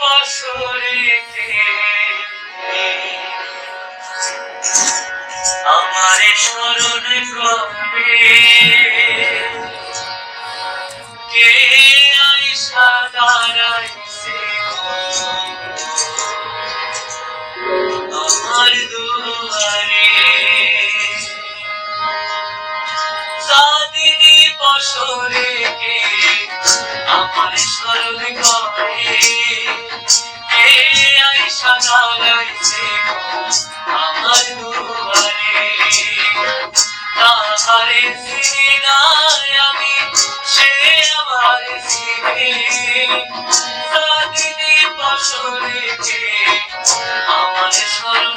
বছরেতে আমারে স্মরণ করে কে আইসা দাঁড়াইছে আমার দুয়ারে সাদিনী বছরে কে আমার স্মরণ করে। দাঁড়াইছে আমার দুয়ারে তাহারে চিনি নাই আমি সে আমার চিনি সাদিনী বছরে কে আমার স্মরণ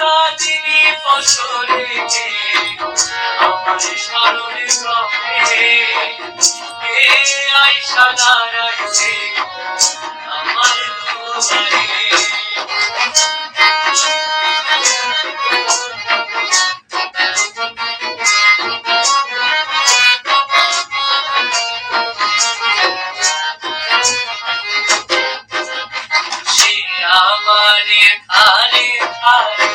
সাজিনি ফসলে আমার স্মরণে রবে কে আইসা দাঁড়াচ্ছে আমার দুয়ারে। আমারে ধারে ধারে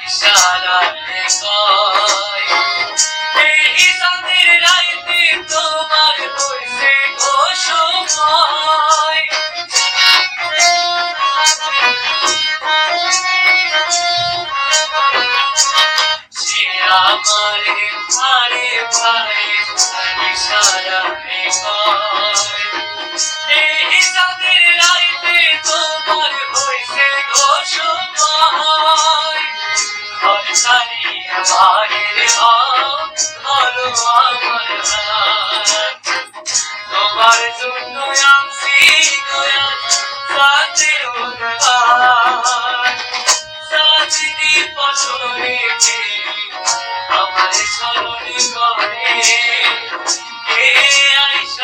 ইশারাতে কয় এই চাঁদের রাইতে তোমার হইছে গো সময় সে ধারে ধারে এই চাঁদের বাহির হও, ধরো আমার হাত। তোমার জন্য দয়াল সাথের উদ্ধার। সাজিনি বছরেতে আমার স্মরণ করে কে আইসা